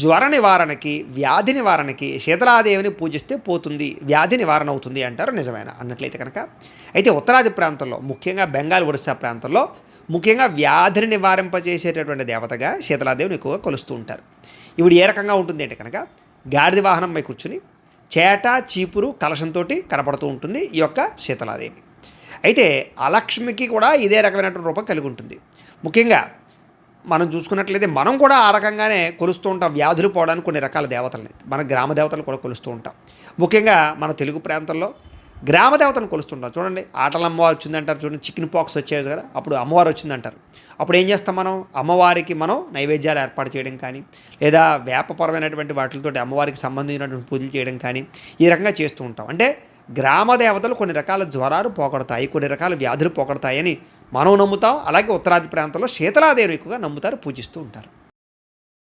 జ్వర నివారణకి వ్యాధి నివారణకి శీతలాదేవిని పూజిస్తే పోతుంది వ్యాధి నివారణ అవుతుంది అంటారు. నిజమైన? అన్నట్లయితే కనుక అయితే ఉత్తరాది ప్రాంతంలో ముఖ్యంగా బెంగాల్ ఒరిస్సా ప్రాంతంలో ముఖ్యంగా వ్యాధిని నివారింపజేసేటటువంటి దేవతగా శీతలాదేవిని ఎక్కువగా కొలుస్తూ ఉంటారు. ఇవిడు ఏ రకంగా ఉంటుంది అంటే కనుక గాడిద వాహనంపై కూర్చుని చేట చీపురు కలశంతో కనపడుతూ ఉంటుంది ఈ యొక్క శీతలాదేవి. అయితే అలక్ష్మికి కూడా ఇదే రకమైనటువంటి రూపం కలిగి ఉంటుంది. ముఖ్యంగా మనం చూసుకున్నట్లయితే మనం కూడా ఆ రకంగానే కొలుస్తూ ఉంటాం వ్యాధులు పోవడానికి కొన్ని రకాల దేవతలని. మన గ్రామ దేవతలు కూడా కొలుస్తూ ఉంటాం. ముఖ్యంగా మన తెలుగు ప్రాంతంలో గ్రామ దేవతను కొలుస్తుంటాం చూడండి ఆటల అమ్మవారు వచ్చిందంటారు చూడండి చికెన్ పాక్స్ వచ్చేది కదా అప్పుడు అమ్మవారు వచ్చిందంటారు. అప్పుడు ఏం చేస్తాం మనం? అమ్మవారికి మనం నైవేద్యాలు ఏర్పాటు చేయడం కానీ లేదా వేపపరమైనటువంటి వాటితోటి అమ్మవారికి సంబంధించినటువంటి పూజలు చేయడం కానీ ఈ రకంగా చేస్తూ ఉంటాం. అంటే గ్రామ దేవతలు కొన్ని రకాల జ్వరాలు పోగొడతాయి కొన్ని రకాల వ్యాధులు పోగొడతాయని మనం నమ్ముతాం అలాగే ఉత్తరాది ప్రాంతంలో శీతలాదేవి ఎక్కువగా నమ్ముతారు పూజిస్తూ ఉంటారు.